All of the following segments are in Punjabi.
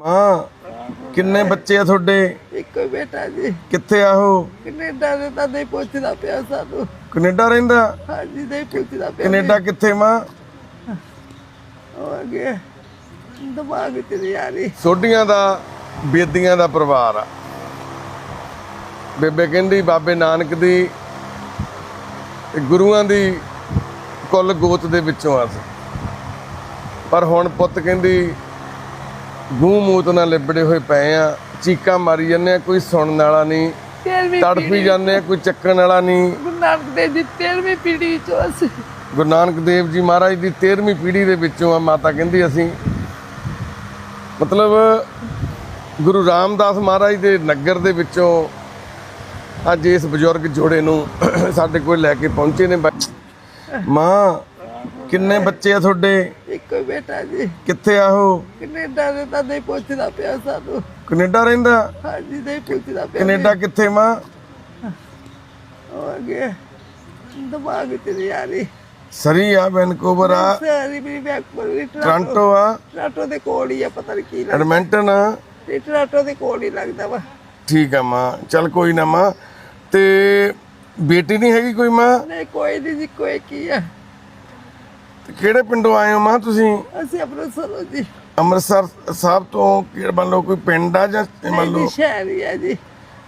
ਮਾਂ ਕਿੰਨੇ ਬੱਚੇ ਆ ਤੁਹਾਡੇ? ਇੱਕੋ ਬੇਟਾ ਜੀ। ਕਿੱਥੇ ਆ ਉਹ? ਕੈਨੇਡਾ ਦੇ ਤਾਂ ਨਹੀਂ ਪੁੱਛਦਾ ਪਿਆ ਸਾਨੂੰ। ਕੈਨੇਡਾ ਰਹਿੰਦਾ? ਹਾਂਜੀ ਨਹੀਂ ਪੁੱਛਦਾ ਪਿਆ। ਕੈਨੇਡਾ ਕਿੱਥੇ ਮਾਂ? ਹੋ ਗਿਆ ਦਿਮਾਗ ਚ ਨਹੀਂ ਆ ਰਹੀ। ਸੋਢੀਆਂ ਦਾ ਬੇਦੀਆਂ ਦਾ ਪਰਿਵਾਰ ਆ। ਬੇਬੇ ਕਹਿੰਦੀ ਬਾਬੇ ਨਾਨਕ ਦੀ ਤੇ ਗੁਰੂਆਂ ਦੀ ਕੁੱਲ ਗੋਤ ਦੇ ਵਿੱਚੋਂ ਆ ਪਰ ਹੁਣ ਪੁੱਤ ਕਹਿੰਦੀ ਗੂੰ ਮੂਤ ਨਾਲ ਲਿਬੜੇ ਹੋਏ ਪਏ ਆ ਚੀਕਾਂ ਮਾਰੀ ਜਾਂਦੇ ਆ ਕੋਈ ਸੁਣਨ ਵਾਲਾ ਨਹੀਂ ਤੇਰਵੀਂ ਤੜਫੀ ਜਾਂਦੇ ਆ ਕੋਈ ਚੱਕਣ ਵਾਲਾ ਨਹੀਂ। ਗੁਰੂ ਨਾਨਕ ਦੇਵ ਜੀ ਤੇਰਵੀਂ ਪੀੜ੍ਹੀ ਚੋਂ ਅਸੀਂ। ਗੁਰੂ ਨਾਨਕ ਦੇਵ ਜੀ ਮਹਾਰਾਜ ਦੀ 13ਵੀਂ ਪੀੜ੍ਹੀ ਦੇ ਵਿੱਚੋਂ ਆ ਮਾਤਾ ਕਹਿੰਦੀ ਅਸੀਂ। ਮਤਲਬ ਗੁਰੂ ਰਾਮਦਾਸ ਮਹਾਰਾਜ ਦੇ ਨਗਰ ਦੇ ਵਿੱਚੋਂ ਅੱਜ ਇਸ ਬਜ਼ੁਰਗ ਜੋੜੇ ਨੂੰ ਸਾਡੇ ਕੋਲ ਲੈ ਕੇ ਪਹੁੰਚੇ ਨੇ। ਮਾਂ ਕਿੰਨੇ ਬੱਚੇ ਆ ਤੁਹਾਡੇ? ਇੱਕੋ ਬੇਟਾ ਜੀ। ਕਿੱਥੇ ਆ ਉਹ? ਕੈਨੇਡਾ ਦੇ ਤਾਂ ਨਹੀਂ ਪੁੱਛਦਾ ਪਿਆ ਸਾਨੂੰ। ਕੈਨੇਡਾ ਰਹਿੰਦਾ? ਹਾਂਜੀ ਨਹੀਂ ਪੁੱਛਦਾ ਪਿਆ। ਕੈਨੇਡਾ ਕਿੱਥੇ ਮਾਂ? ਹੋ ਗਿਆ ਦਿਮਾਗ ਚ ਨਹੀਂ ਆ ਰਹੀ। ਸਰੀ ਆ ਵੈਨਕੂਵਰ ਆ। ਸਾਰੀ ਬੈਕ ਪਰ ਟ੍ਰਾਂਟੋ। ਆ। ਟਰਾਟੋ ਦੇ ਕੋਲ ਹੀ ਆ ਪਤਾ ਨਹੀਂ ਕੀ ਲੱਗਦਾ। ਐਡਮਿੰਟਨ ਆ। ਤੇ ਟਰਾਟੋ ਦੇ ਕੋਲ ਹੀ ਲੱਗਦਾ ਵਾ। ਠੀਕ ਆ ਮਾਂ। ਚੱਲ ਕੋਈ ਨਾ ਮਾਂ। ਤੇ ਬੇਟੀ ਨਹੀਂ ਹੈਗੀ ਕੋਈ ਮਾਂ? ਨਹੀਂ ਕੋਈ ਨਹੀਂ ਜੀ ਕੋਈ ਕੀ ਆ। ਤੇ ਕਿਹੜੇ ਪਿੰਡੋਂ ਆਏ ਹੋ? ਮਾਂ ਤੁਸੀਂ ਅਸੀਂ ਅੰਮ੍ਰਿਤਸਰੋਂ ਜੀ। ਅੰਮ੍ਰਿਤਸਰ ਸਾਹਿਬ ਤੋਂ ਕਿਹੜਾ ਮੰਨ ਲਓ ਕੋਈ ਪਿੰਡ ਆ ਜਾਂ ਮੰਨ ਲਓ ਸ਼ਹਿਰ ਹੀ ਆ ਜੀ।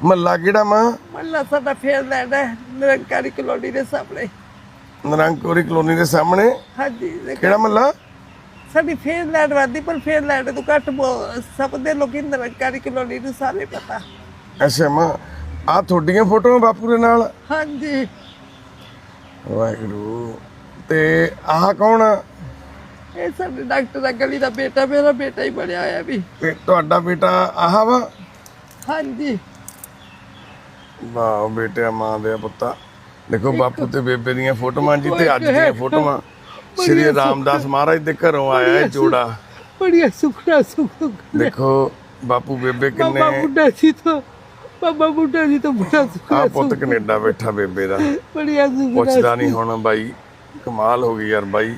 ਮਹੱਲਾ ਕਿਹੜਾ ਮਾਂ ਮੱਲਾ ਸਾਡਾ ਫੇਰ ਲੈਣਾ ਨਿਰੰਕਾਰੀ ਕਲੋਨੀ ਦੇ ਸਾਹਮਣੇ। ਨਰੰਗਪੁਰੀ ਕਲੋਨੀ ਦੇ ਸਾਹਮਣੇ? ਹਾਂਜੀ ਕਿਹੜਾ ਮਹੱਲਾ? ਸਾਡੀ ਫੇਰ ਲੈਣ ਵਾਦੀ ਪਰ ਫੇਰ ਲੈਣ ਤੋਂ ਘੱਟ ਸਭ ਦੇ ਲੋਕੀ ਨਿਰੰਕਾਰੀ ਕਲੋਨੀ ਨੂੰ ਸਾਰੇ ਪਤਾ। ਅੱਛਾ ਮਾਂ ਆ ਤੁਹਾਡੀਆਂ ਫੋਟੋਆਂ ਬਾਪੂ ਦੇ ਨਾਲ? ਹਾਂਜੀ। ਵਾਹਿਗੁਰੂ। ਤੇ ਆਹ ਕੌਣ ਆ? ਇਹ ਸਾਡੇ ਡਾਕਟਰ ਦਾ ਗਲੀ ਦਾ ਬੇਟਾ ਮੇਰਾ ਬੇਟਾ ਹੀ ਬਣਿਆ ਹੋਇਆ ਵੀ। ਤੇ ਤੁਹਾਡਾ ਬੇਟਾ ਆਹ ਵਾ? ਹਾਂਜੀ। ਵਾਹ ਬੇਟਿਆ ਮਾਂ ਦੇ ਪੁੱਤਾ ਦੇਖੋ ਬਾਪੂ ਤੇ ਬੇਬੇ ਦੀਆਂ ਫੋਟੋਆਂ ਜੀ ਤੇ ਅੱਜ ਦੀਆਂ ਫੋਟੋਆਂ। ਸ਼੍ਰੀ ਰਾਮਦਾਸ ਮਹਾਰਾਜ ਦੇ ਘਰੋਂ ਆਇਆ ਇਹ ਜੋੜਾ। ਬੜੀਆ ਸੁਖਣਾ ਸੁਖ ਦੇਖੋ ਬਾਪੂ ਬੇਬੇ ਬਾਬਾ ਕਿੰਨੇ ਬੁੱਢਾ ਸੀ ਤਾਂ ਬਾਬਾ ਬੁੱਢਾ ਜੀ ਤਾਂ ਬੜਾ ਆ ਸੁਖਣਾ ਪੁੱਤ ਕੈਨੇਡਾ ਬੈਠਾ ਬੇਬੇ ਦਾ। ਬੜੀਆ ਸੁਖਣਾ ਪੁੱਛਦਾ ਨਹੀਂ ਹੁਣ ਬਾਈ ਕਮਾਲ ਹੋ ਗਈ ਯਾਰ ਬਾਈ।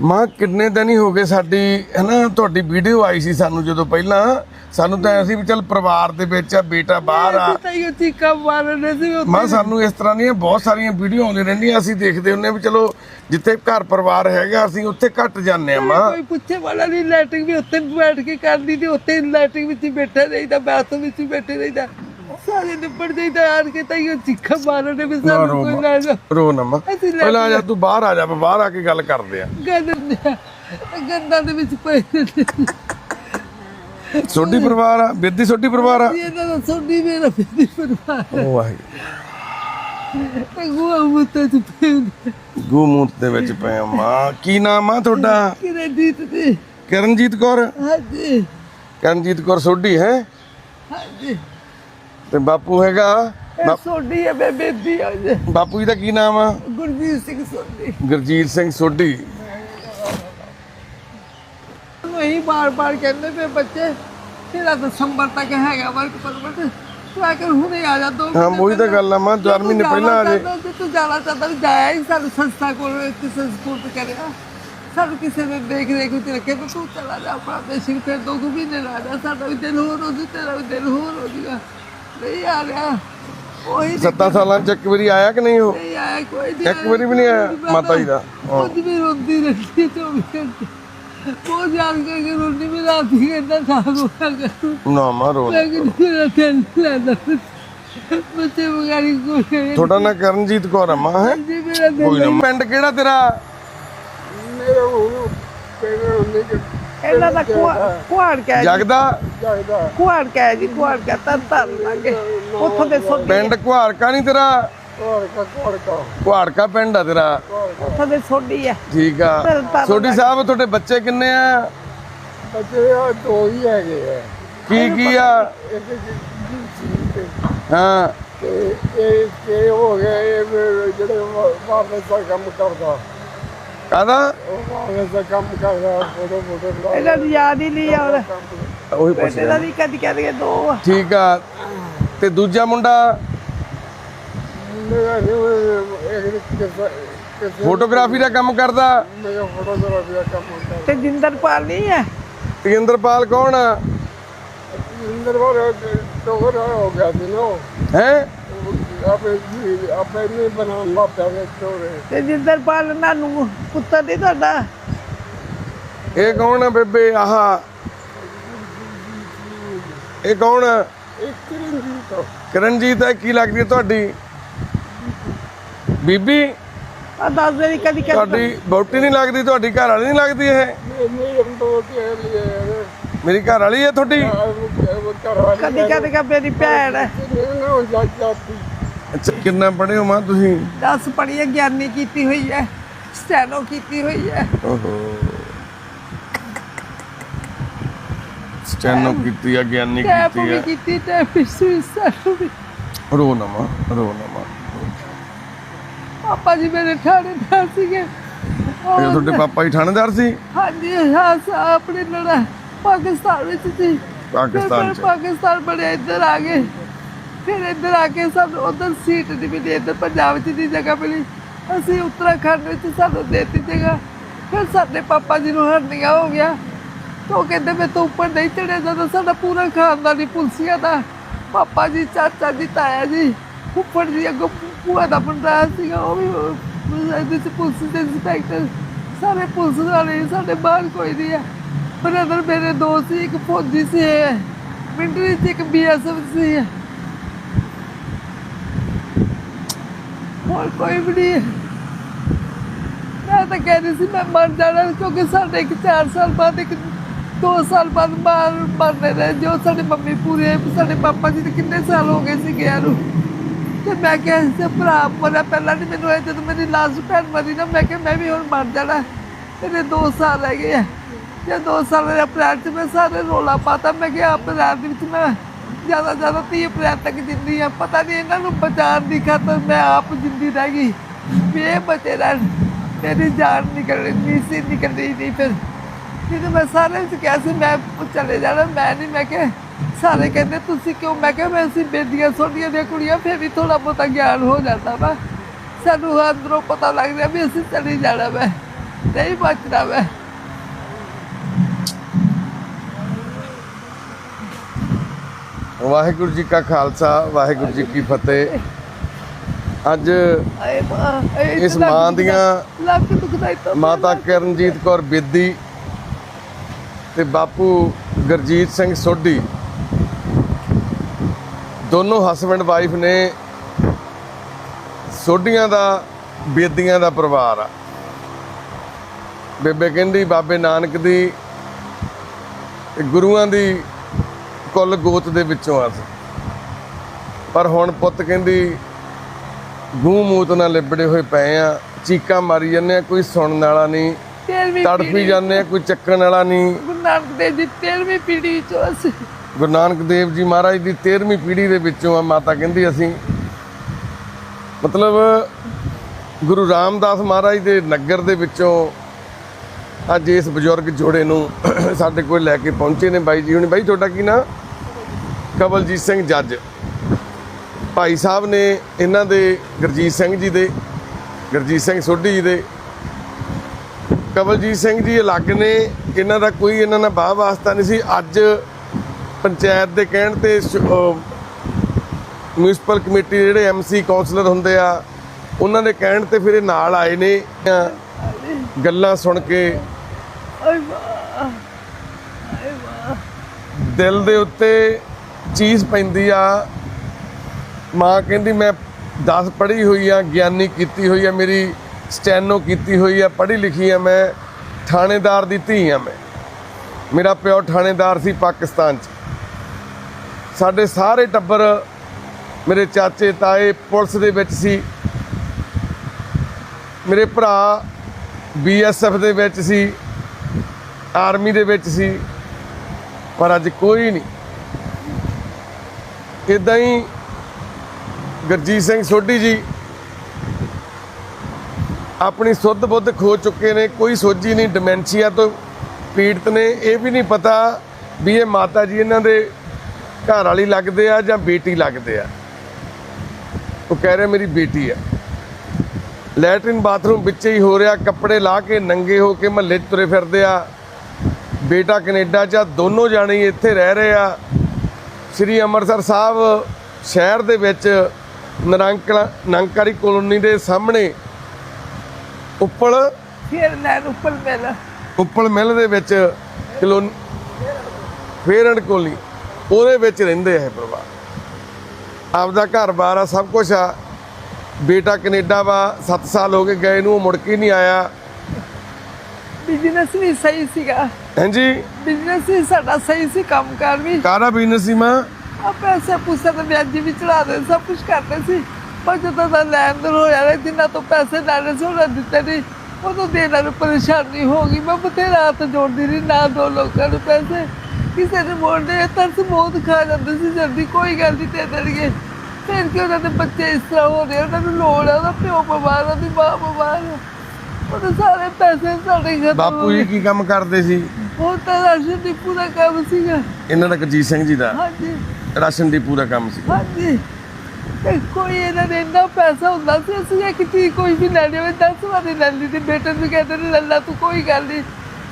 ਮਾਂ ਕਿੰਨੇ ਦਿਨ ਹੀ ਹੋ ਗਏ ਸਾਡੀ ਹਨਾ ਤੁਹਾਡੀ ਵੀਡੀਓ ਆਈ ਸੀ ਸਾਨੂੰ ਜਦੋਂ ਪਹਿਲਾਂ। ਸਾਨੂੰ ਤਾਂ ਐਸੀ ਵੀ ਚੱਲ ਪਰਿਵਾਰ ਦੇ ਵਿੱਚ ਆ ਬੇਟਾ ਬਾਹਰ ਆ। ਚੀਕਾ ਮਾਰਨੇ ਸੀ ਮਾਂ ਸਾਨੂੰ ਇਸ ਤਰ੍ਹਾਂ ਦੀਆਂ ਬਹੁਤ ਸਾਰੀਆਂ ਵੀਡੀਓ ਆਉਂਦੀਆਂ ਰਹਿੰਦੀਆਂ ਅਸੀਂ ਦੇਖਦੇ ਹੁੰਨੇ ਵੀ ਚਲੋ ਜਿੱਥੇ ਘਰ ਪਰਿਵਾਰ ਹੈਗਾ ਅਸੀਂ ਉੱਥੇ ਘੱਟ ਜਾਂਦੇ ਆ ਮਾਂ ਕੋਈ ਪੁੱਛੇ ਵਾਲਾ ਨਹੀਂ ਲੈਟਰਿੰਗ ਵੀ ਉੱਥੇ ਬੈਠ ਕੇ ਕਰਦੀ ਤੇ ਉੱਥੇ ਲੈਟਰਿੰਗ ਵਿੱਚ ਹੀ ਬੈਠਾ ਰਹੀਦਾ ਬਾਥਰੂਮ ਵਿੱਚ ਹੀ ਬੈਠੇ ਰਹੀਦਾ। ਸਾਰੇ ਨਿਬੜ ਜਾਈਦਾ ਆਣ ਕੇ ਤਾਂ ਇਹ ਚੀਕਾ ਮਾਰਨੇ ਵੀ ਸਾਨੂੰ ਕੋਈ ਨਾ ਜਾ ਰੋ। ਨਾ ਮਾਂ। ਅਸੀਂ ਲੈ ਪਹਿਲਾਂ ਆ ਜਾ ਤੂੰ ਬਾਹਰ ਆ ਜਾ ਆਪਾਂ ਬਾਹਰ ਆ ਕੇ ਗੱਲ ਕਰਦੇ ਆ। ਗੰਦਾ ਗੰਦਾ ਦੇ ਵਿੱਚ ਪਏ ਸੋਢੀ ਪਰਿਵਾਰ ਆ ਬੇਦੀ ਸੋਢੀ ਪਰਿਵਾਰ ਆ। ਇਹਨਾਂ ਦਾ ਸੋਡੀ ਮੇਰਾ ਫਿਰਦੀ ਪਰਵਾਹ ਉਹ ਵਾਹਿਗੁਰੂ। ਗੁਆ ਮੁੱਤੇ ਚ ਪਏ ਗੂ ਮੂਤ ਦੇ ਵਿੱਚ ਪਏ ਆ ਮਾਂ। ਕੀ ਨਾਮ ਆ ਤੁਹਾਡਾ? ਕਿਰੇ ਦੀਤ ਦੀ ਕਰਨਜੀਤ ਕੌਰ? ਹਾਂਜੀ। ਕਰਨਜੀਤ ਕੌਰ ਸੋਢੀ ਹੈ? ਹਾਂਜੀ। ਤੇ ਬਾਪੂ ਹੈਗਾ? ਇਹ ਸੋਡੀ ਹੈ ਬੇਬੇ ਦੀ ਅੱਜ ਬਾਪੂ ਜੀ ਦਾ ਕੀ ਨਾਮ ਆ? ਗੁਰਜੀਤ ਸਿੰਘ ਸੋਡੀ ਗੁਰਜੀਤ ਸਿੰਘ ਸੋਢੀ। ਵਹੀ ਬਾਰ-ਬਾਰ ਕਹਿੰਦੇ ਪਏ ਬੱਚੇ ਤੇਰਾ ਦਸੰਬਰ ਤੱਕ ਹੈਗਾ ਵਰਕ ਪਰਮਿਟ ਤੂੰ ਆ ਕੇ ਹੁਣੇ ਆ ਜਾ ਦੋ ਹਾਂ ਉਹੀ ਤਾਂ ਗੱਲ ਆ ਮਾਂ ਚਾਰ ਮਹੀਨੇ ਪਹਿਲਾਂ ਆ ਜੇ। ਤੂੰ ਜਾਣਾ ਚਾਹਦਾ ਜਾਇਆ ਹੀ ਸਾਨੂੰ ਸੰਸਥਾ ਕੋਲ ਕਿਸੇ ਸਪੋਰਟ ਕਰਿਆ ਸਾਨੂੰ ਕਿਸੇ ਨੇ ਦੇਖ ਦੇਖ ਵਿੱਚ ਰੱਖੇ ਤੇ ਤੂੰ ਚਲਾ ਜਾ ਆਪਣਾ ਫਿਰ ਦੋ ਕੁ ਮਹੀਨੇ ਲਾ ਜਾ ਸਾਡਾ ਵੀ ਦਿਲ ਹੋਰ ਹੋ ਜੂ ਤੇਰਾ ਵੀ ਦਿਲ ਹੋਰ ਹੋ ਜੂਗਾ। ਨਹੀਂ ਆ ਰਿਹਾ। ਉਹੀ ਸੱਤਾਂ ਸਾਲਾਂ ਚ ਇੱਕ ਵਾਰੀ ਆਇਆ ਕਿ ਨਹੀਂ ਉਹ? ਨਹੀਂ ਆਇਆ ਕੋਈ ਨਹੀਂ ਇੱਕ ਵਾਰੀ ਵੀ ਨਹੀਂ ਆਇਆ ਮਾਤਾ ਜੀ ਦਾ? ਉਹ ਜਿਵੇਂ ਰੋਂਦੀ ਰਹਿੰਦੀ ਤੇ ਉਹ ਜਾਣ ਕੇ ਕਿ ਰੋਂਦੀ ਵੀ ਰਾਤੀ ਕਹਿੰਦਾ ਸਾਗੋ ਨਾ ਨਾ। ਲੇਕਿਨ ਮੇਰਾ ਦਿਲ ਲੈਂਦਾ ਬੱਚੇ ਵਗਾਰੀ ਕੋਈ ਨਹੀਂ ਤੁਹਾਡਾ ਨਾਂ ਕਰਨਜੀਤ ਕੌਰ ਆ ਮਾਂ ਹੈ? ਮੇਰਾ ਕੋਈ ਨਾ ਪਿੰਡ ਕਿਹੜਾ ਤੇਰਾ? ਇਹਨਾਂ ਦਾ ਕੁਆੜ ਕਹਿ ਜਗਦਾ। ਕੁਆੜ ਕਹਿ ਜੀ ਕੁਆੜ ਕਹਿ ਤਾਂ ਤਾਂ ਲੱਗੇ। ਉੱਥੋਂ ਦੇ ਸੋਡੀ ਪਿੰਡ ਕੁਹਾੜਕਾ ਨਹੀਂ ਤੇਰਾ? ਕੁਹਾੜਕਾ ਪਿੰਡ ਆ ਤੇਰਾ। ਉੱਥੋਂ ਦੇ ਸੋਡੀ ਆ ਠੀਕ ਆ। ਸੋਢੀ ਸਾਹਿਬ ਤੁਹਾਡੇ ਬੱਚੇ ਕਿੰਨੇ ਆ? ਬੱਚੇ ਆ ਦੋ ਹੀ ਹੈਗੇ ਆ। ਕੀ ਕੀ ਆ? ਹਾਂ। ਇਹ ਤੇ ਹੋ ਗਏ ਇਹ ਜਿਹੜੇ ਦਾ ਕੰਮ ਕਰਦਾ। ਕਾਦਾ ਉਹ ਵਾਰਨਸ ਦਾ ਕੰਮ ਕਰਦਾ ਫੋਟੋ ਫੋਟੋ ਲਾ ਇਹਨਾਂ ਦੀ ਯਾਦ ਹੀ ਨਹੀਂ ਆ ਉਹਦਾ ਉਹੀ ਪੁੱਛ ਬੇਟੇ ਦਾ ਵੀ ਕਦੀ ਕਹਿੰਦੇ ਦੋ ਆ। ਠੀਕ ਆ। ਤੇ ਦੂਜਾ ਮੁੰਡਾ? ਫੋਟੋਗ੍ਰਾਫੀ ਦਾ ਕੰਮ ਕਰਦਾ। ਮੇਰਾ ਫੋਟੋਗ੍ਰਾਫੀ ਦਾ ਕੰਮ ਹੁੰਦਾ ਤੇ ਜਿੰਦਰਪਾਲ ਨਹੀਂ ਹੈ? ਤੇਂਦਰਪਾਲ ਕੌਣ ਆ? ਟੋਰ ਹੋ ਗਿਆ ਸੀ ਨਾ ਹੈ? ਆਪੇ ਆਪੇ ਨਹੀਂ ਬਣਾਉਣ ਲੱਗ ਪਿਆ ਟੋਰੇ ਤੇ ਜਿੰਦਰਪਾਲ ਨਾਨੂ ਪੁੱਤਰ ਨਹੀਂ ਤੁਹਾਡਾ? ਇਹ ਕੌਣ ਆ ਬੇਬੇ ਆਹ? ਇਹ ਕੌਣ ਆ? ਇੱਕ ਰਿੰਗੀ ਤੋਂ ਕਰਨਜੀਤ ਹੈ ਕੀ ਲੱਗਦੀ ਹੈ ਤੁਹਾਡੀ? ਬੀਬੀ? ਆ ਦੱਸ ਦੇ ਕਦੀ ਕਦੀ ਤੁਹਾਡੀ ਬੌਟੀ ਨਹੀਂ ਲੱਗਦੀ ਤੁਹਾਡੀ ਘਰ ਵਾਲੀ ਨਹੀਂ ਲੱਗਦੀ ਇਹ? ਮੇਰੀ ਘਰ ਵਾਲੀ ਹੈ ਤੁਹਾਡੀ? ਕਦੀ ਕਦੀ ਕਾ ਮੇਰੀ ਭੈਣ ਹੈ ਨਾ ਅੱਛਾ ਕਿੰਨਾ ਪੜ੍ਹੇ ਹੋ ਮਾਂ ਤੁਸੀਂ? 10 ਪੜ੍ਹੀ ਗਿਆਨੀ ਕੀਤੀ ਹੋਈ ਹੈ ਸਟੈਨੋ ਕੀਤੀ ਹੋਈ ਹੈ ਓਹੋ। ਸਟੈਨੋ ਕੀਤੀ ਆ ਗਿਆਨੀ ਕੀਤੀ ਵੀ ਆ ਕੀਤੀ ਤੇ ਪਿਛੂ ਸਟੈਨੋ ਵੀ। ਰੋ ਨਾ ਮਾਂ ਰੋ ਨਾ ਮਾਂ। ਪਾਪਾ ਜੀ ਮੇਰੇ ਠਾਣੇਦਾਰ ਸੀਗੇ। ਇਹ ਤੁਹਾਡੇ ਪਾਪਾ ਹੀ ਥਾਣੇਦਾਰ ਸੀ? ਹਾਂਜੀ ਹਾਂ ਆਪਣੇ ਲੜਾ ਪਾਕਿਸਤਾਨ ਵਿੱਚ ਸੀ। ਪਾਕਿਸਤਾਨ ਫਿਰ ਚ। ਪਾਕਿਸਤਾਨ ਬੜੇ ਇੱਧਰ ਆ ਗਏ। ਫਿਰ ਇੱਧਰ ਆ ਕੇ ਸਾਨੂੰ ਉਧਰ ਸੀਟ ਨਹੀਂ ਮਿਲੀ ਇੱਧਰ ਪੰਜਾਬ 'ਚ ਦੀ ਜਗ੍ਹਾ ਮਿਲੀ ਅਸੀਂ ਉੱਤਰਾਖੰਡ ਵਿੱਚ ਸਾਨੂੰ ਦੇਤੀ ਜਗ੍ਹਾ। ਫਿਰ ਸਾਡੇ ਪਾਪਾ ਜੀ ਨੂੰ ਹਰਨੀਆਂ ਹੋ ਗਿਆ। ਤਾਂ ਉਹ ਕਹਿੰਦੇ, ਮੈਂ ਤੋਂ ਉੱਪਰ ਨਹੀਂ ਚੜਿਆ ਜਾਂਦਾ, ਸਾਡਾ ਪੂਰਾ ਖਾਨਦਾਨ ਹੀ ਪੁਲਸੀਆ ਦਾ। ਪਾਪਾ ਜੀ, ਚਾਚਾ ਜੀ, ਤਾਇਆ ਜੀ ਉੱਪਰ ਜੀ ਅੱਗੋਂ ਭੂਆ ਦਾ ਮੁੰਡਾ ਸੀਗਾ, ਉਹ ਵੀ ਇਹਦੇ ਚ ਪੁਲਿਸ ਦੇ ਇੰਸਪੈਕਟਰ। ਸਾਰੇ ਪੁਲਿਸ ਵਾਲੇ ਸਾਡੇ ਬਾਹਰ ਕੋਈ ਨਹੀਂ ਹੈ ਬ੍ਰਦਰ ਮੇਰੇ ਦੋ ਸੀ, ਇੱਕ ਫੌਜੀ ਸੀ ਮਿੰਟਰੀ ਚ ਇੱਕ ਬੀਐਸਐਫ ਸੀ। ਹੋਰ ਕੋਈ ਵੀ ਨਹੀਂ। ਮੈਂ ਤਾਂ ਕਹਿ ਰਹੀ ਸੀ ਮੈਂ ਮਰ ਜਾਣਾ ਕਿਉਂਕਿ ਸਾਡੇ ਇੱਕ 4 ਸਾਲ ਬਾਅਦ, ਇੱਕ 2 ਸਾਲ ਬਾਅਦ ਮਾਰ ਮਰਨੇ ਨੇ ਜੋ ਸਾਡੇ ਮੰਮੀ ਪੂਰੇ ਸਾਡੇ ਪਾਪਾ ਜੀ ਤੇ ਕਿੰਨੇ ਸਾਲ ਹੋ ਗਏ ਸੀ ਗਿਆ ਨੂੰ ਤੇ ਮੈਂ ਕਿਹਾ ਇਸ ਭਰਾ ਮਰਿਆ, ਪਹਿਲਾਂ ਨਹੀਂ ਮੈਨੂੰ ਇਹ ਜਦੋਂ ਮੇਰੀ ਲਾਸਟ ਭੈਣ ਮਰੀ ਨਾ, ਮੈਂ ਕਿਹਾ ਮੈਂ ਵੀ ਹੁਣ ਮਰ ਜਾਣਾ। ਇਹਦੇ 2 ਸਾਲ ਰਹਿ ਗਏ ਆ। ਜੇ 2 ਸਾਲ ਦੇ ਅਪ੍ਰੈਲ ਚ ਮੈਂ ਸਾਰੇ ਰੋਲਾ ਪਾਤਾ, ਮੈਂ ਕਿਹਾ ਅਪ੍ਰੈਲ ਦੇ ਵਿੱਚ ਮੈਂ ਜ਼ਿਆਦਾ ਜ਼ਿਆਦਾ 30 ਅਪ੍ਰੈਲ ਤੱਕ ਜਿੰਦੀ ਆ। ਪਤਾ ਨਹੀਂ ਇਹਨਾਂ ਨੂੰ ਬਚਾਉਣ ਦੀ ਖਾਤਰ ਮੈਂ ਆਪ ਜਿੰਦੀ ਰਹਿ ਗਈ। ਵੀ ਬਚੇ ਰਹਿਣ। ਮੇਰੀ ਜਾਨ ਨਿਕਲ ਨਹੀਂ ਸੀ ਨਿਕਲਦੀ ਨਹੀਂ ਫਿਰ। ਜਦੋਂ ਮੈਂ ਸਾਰੇ ਵਿੱਚ ਕਿਹਾ ਸੀ, ਮੈਂ ਚਲੇ ਜਾਣਾ। ਮੈਂ ਨਹੀਂ ਮੈਂ ਕਿਹਾ, ਸਾਰੇ ਕਹਿੰਦੇ, ਤੁਸੀਂ ਕਿਉਂ? ਮੈਂ ਕਿਹਾ, ਮੈਂ ਅਸੀਂ ਬੇਦੀਆਂ ਸੋਡੀਆਂ ਦੀਆਂ ਕੁੜੀਆਂ, ਫਿਰ ਵੀ ਥੋੜਾ ਬਹੁਤਾ ਗਿਆਨ ਹੋ ਜਾਂਦਾ ਵਾ। ਸਾਨੂੰ ਅੰਦਰੋਂ ਪਤਾ ਲੱਗ ਰਿਹਾ ਵੀ ਅਸੀਂ ਚਲੇ ਜਾਣਾ ਵਾ। ਨਹੀਂ ਬਚਣਾ ਵਾ। ਵਾਹਿਗੁਰੂ ਜੀ ਕਾ ਖਾਲਸਾ ਵਾਹਿਗੁਰੂ ਜੀ ਕੀ ਫਤਿਹ। ਅੱਜ ਇਸ ਮਾਂ ਦੀਆਂ ਮਾਤਾ ਕਰਨਜੀਤ ਕੌਰ ਬੇਦੀ ਤੇ ਬਾਪੂ ਗੁਰਜੀਤ ਸਿੰਘ ਸੋਢੀ। ਦੋਨੋਂ ਹਸਬੰਡ ਵਾਈਫ ਨੇ ਸੋਢੀਆਂ ਦਾ ਬੇਦੀਆਂ ਦਾ ਪਰਿਵਾਰ ਆ। ਬੇਬੇ ਕਹਿੰਦੀ ਬਾਬੇ ਨਾਨਕ ਦੀ ਗੁਰੂਆਂ ਦੀ ਕੁੱਲ ਗੋਤ ਦੇ ਵਿੱਚੋਂ ਆ ਸੀ ਪਰ ਹੁਣ ਪੁੱਤ ਕਹਿੰਦੀ ਗੂੰ ਮੂਤ ਨਾਲ ਲਿਬੜੇ ਹੋਏ ਪਏ ਆ ਚੀਕਾਂ ਮਾਰੀ ਜਾਂਦੇ ਆ ਕੋਈ ਸੁਣਨ ਵਾਲਾ ਨਹੀਂ ਤੜਫੀ ਜਾਂਦੇ ਆ ਕੋਈ ਚੱਕਣ ਵਾਲਾ ਨਹੀਂ। ਗੁਰੂ ਨਾਨਕ ਦੇਵ ਜੀ ਤੇਰਵੀਂ ਪੀੜ੍ਹੀ ਚੋਂ ਅਸੀਂ। ਗੁਰੂ ਨਾਨਕ ਦੇਵ ਜੀ ਮਹਾਰਾਜ ਦੀ 13ਵੀਂ ਪੀੜ੍ਹੀ ਦੇ ਵਿੱਚੋਂ ਆ ਮਾਤਾ ਕਹਿੰਦੀ ਅਸੀਂ। ਮਤਲਬ ਗੁਰੂ ਰਾਮਦਾਸ ਮਹਾਰਾਜ ਦੇ ਨਗਰ ਦੇ ਵਿੱਚੋਂ ਅੱਜ ਇਸ ਬਜ਼ੁਰਗ ਜੋੜੇ ਨੂੰ ਸਾਡੇ ਕੋਲ ਲੈ ਕੇ ਪਹੁੰਚੇ ਨੇ ਬਾਈ ਜੀ। ਹੁਣੀ ਬਾਈ ਤੁਹਾਡਾ ਕੀ ਨਾਂ? ਕਵਲਜੀਤ ਸਿੰਘ ਜੱਜ। ਭਾਈ ਸਾਹਿਬ ਨੇ ਇਹਨਾਂ ਦੇ, ਗੁਰਜੀਤ ਸਿੰਘ ਜੀ ਦੇ, ਗੁਰਜੀਤ ਸਿੰਘ ਸੋਢੀ ਜੀ ਦੇ। ਕਵਲਜੀਤ ਸਿੰਘ ਜੀ ਅਲੱਗ ਨੇ, ਇਹਨਾਂ ਦਾ ਕੋਈ ਇਹਨਾਂ ਨਾਲ ਬਾਹ ਵਾਸਤਾ ਨਹੀਂ ਸੀ। ਅੱਜ ਪੰਚਾਇਤ ਦੇ ਕਹਿਣ ਤੇ ਮਿਊਨਿਸਪਲ ਕਮੇਟੀ ਦੇ ਜਿਹੜੇ ਐਮਸੀ ਕਾਉਂਸਲਰ ਹੁੰਦੇ ਆ, ਉਹਨਾਂ ਦੇ ਕਹਿਣ ਤੇ ਫਿਰ ਇਹ ਨਾਲ ਆਏ ਨੇ। ਗੱਲਾਂ ਸੁਣ ਕੇ ਦਿਲ ਦੇ ਉੱਤੇ ਚੀਜ਼ ਪੈਂਦੀ ਆ। ਮਾਂ ਕਹਿੰਦੀ, ਮੈਂ 10 ਪੜ੍ਹੀ ਹੋਈ ਆ, ਗਿਆਨੀ ਕੀਤੀ ਹੋਈ ਆ, ਮੇਰੀ ਸਟੈਨੋ ਕੀਤੀ ਹੋਈ ਆ, ਪੜ੍ਹੀ ਲਿਖੀ ਆ, ਮੈਂ ਥਾਣੇਦਾਰ ਦੀ ਧੀ ਆ ਮੈਂ। ਮੇਰਾ ਪਿਓ ਥਾਣੇਦਾਰ ਸੀ ਪਾਕਿਸਤਾਨ 'ਚ। ਸਾਡੇ ਸਾਰੇ ਟੱਬਰ ਮੇਰੇ ਚਾਚੇ, ਤਾਏ ਪੁਲਿਸ ਦੇ ਵਿੱਚ ਸੀ। ਮੇਰੇ ਭਰਾ ਬੀਐਸਐਫ ਦੇ ਵਿੱਚ ਸੀ, ਆਰਮੀ ਦੇ ਵਿੱਚ ਸੀ, ਪਰ ਅੱਜ ਕੋਈ ਨਹੀਂ। ਇਦਾਂ ਹੀ ਗੁਰਜੀਤ ਸਿੰਘ ਸੋਢੀ ਜੀ ਆਪਣੀ ਸੁੱਧ ਬੁੱਧ ਖੋ ਚੁੱਕੇ ਨੇ, ਕੋਈ ਸੋਝੀ ਨਹੀਂ ਡਿਮੈਂਸ਼ੀਆ ਤੋਂ ਪੀੜਤ ਨੇ। ਇਹ ਵੀ ਨਹੀਂ ਪਤਾ ਵੀ ਇਹ ਮਾਤਾ ਜੀ ਇਹਨਾਂ ਦੇ ਘਰ ਵਾਲੀ ਲੱਗਦੇ ਆ ਜਾਂ ਬੇਟੀ ਲੱਗਦੇ ਆ। ਉਹ ਕਹਿ ਰਿਹਾ ਮੇਰੀ ਬੇਟੀ ਆ। ਲੈਟਰਨ ਬਾਥਰੂਮ ਵਿੱਚ ਹੀ ਹੋ ਰਿਹਾ, ਕੱਪੜੇ ਲਾ ਕੇ ਨੰਗੇ ਹੋ ਕੇ ਮਹੱਲੇ 'ਚ ਤੁਰੇ ਫਿਰਦੇ ਆ। ਬੇਟਾ ਕੈਨੇਡਾ 'ਚ ਆ, ਦੋਨੋਂ ਜਾਣੇ ਇੱਥੇ ਰਹਿ ਰਹੇ ਆ। ਸ੍ਰੀ ਅੰਮ੍ਰਿਤਸਰ ਸਾਹਿਬ ਸ਼ਹਿਰ ਦੇ ਵਿੱਚ ਨਰੰਕਲਾ ਨੰਕਾਰੀ ਕਲੋਨੀ ਦੇ ਸਾਹਮਣੇ ਉੱਪਲ ਫਿਰ ਲੈਣ ਉੱਪਰ ਮਿਲ। ਉੱਪਲ ਮਿਲ ਦੇ ਵਿੱਚ ਕਲੋਨੀ ਫੇਰ ਐਂਡ ਕੋਲੀ ਉਹਦੇ ਵਿੱਚ ਰਹਿੰਦੇ ਆ ਪਰਿਵਾਰ। ਆਪਦਾ ਘਰ-ਬਾਰ ਆ ਸਭ ਕੁਝ ਆ। ਬੇਟਾ ਕੈਨੇਡਾ ਵਾ 7 ਸਾਲ ਹੋ ਗਏ ਗਏ ਨੂੰ ਮੁੜ ਕੇ ਨਹੀਂ ਆਇਆ। ਬਿਜ਼ਨਸ ਵੀ ਸਹੀ ਸੀਗਾ। ਹਾਂਜੀ। ਬਿਜ਼ਨਸ ਵੀ ਸਾਡਾ ਸਹੀ ਸੀ ਕੰਮ ਕਾਰ ਵੀ। ਕਾਰਾ ਬਿਜ਼ਨਸ ਸੀ ਮਾਂ? ਆ ਪੈਸੇ ਪੂਸੇ ਤੇ ਵਿਆਜੀ ਵੀ ਚੜਾਦੇ ਸਭ ਕੁਝ ਕਰਦੇ ਸੀ। ਪਰ ਜਦੋਂ ਦਾ ਲੈਣ ਹੋਇਆ ਨਾ ਜਿੰਨਾ ਤੋਂ ਪੈਸੇ ਲੈਣੇ ਸੀ ਉਹਨਾਂ ਦਿੱਤੇ ਨਹੀਂ ਉਦੋਂ ਦੇਣਾ ਨੂੰ ਪਰੇਸ਼ਾਨੀ ਹੋ ਗਈ। ਮੈਂ ਬਥੇਰਾ ਹੱਥ ਜੋੜਦੀ ਰਹੀ ਨਾ ਦੋ ਲੋਕਾਂ ਨੂੰ ਪੈਸੇ। ਕਿਸੇ ਨੇ ਮੋੜਨੇ ਤਰਸ ਬਹੁਤ ਖਾ ਜਾਂਦੇ ਸੀ ਜਲਦੀ ਕੋਈ ਗੱਲ ਨਹੀਂ ਦੇ ਦੇਣਗੇ। ਫਿਰ ਕਿ ਉਹਨਾਂ ਦੇ ਬੱਚੇ ਇਸ ਤਰ੍ਹਾਂ ਹੋ ਰਹੇ ਉਹਨਾਂ ਨੂੰ ਲੋੜ ਆ ਉਹਦਾ ਪਿਓ ਬਿਮਾਰ ਉਹਦੀ ਮਾਂ ਬਿਮਾਰ। ਉਹਦੇ ਸਾਰੇ ਪੈਸੇ ਸਾਡੇ ਖਤਮ ਬਾਪੂ ਹੋ ਜੀ ਕੀ ਕੰਮ ਕਰਦੇ ਸੀ? ਉਹ ਤਾਂ ਰਾਸ਼ਨ ਡਿਪੂ ਦਾ ਕੰਮ ਸੀਗਾ। ਇਹਨਾਂ ਦਾ ਗਰਜੀਤ ਸਿੰਘ ਜੀ ਦਾ। ਹਾਂਜੀ। ਰਾਸ਼ਨ ਡਿਪੂ ਦਾ ਕੰਮ ਸੀ ਹਾਂਜੀ। ਤੇ ਕੋਈ ਇਹਨਾਂ ਦੇ ਇੰਨਾ ਪੈਸਾ ਹੁੰਦਾ ਸੀ ਅਸੀਂ ਇੱਕ ਚੀਜ਼ ਕੋਈ ਵੀ ਲੈਣੀ ਹੋਵੇ 10 ਵਾਰੀ ਲੈ ਲਈ ਤੇ ਬੇਟੇ ਨੂੰ ਕਹਿੰਦੇ ਨੇ ਲੱਲਾ ਤੂੰ ਕੋਈ ਗੱਲ ਨਹੀਂ।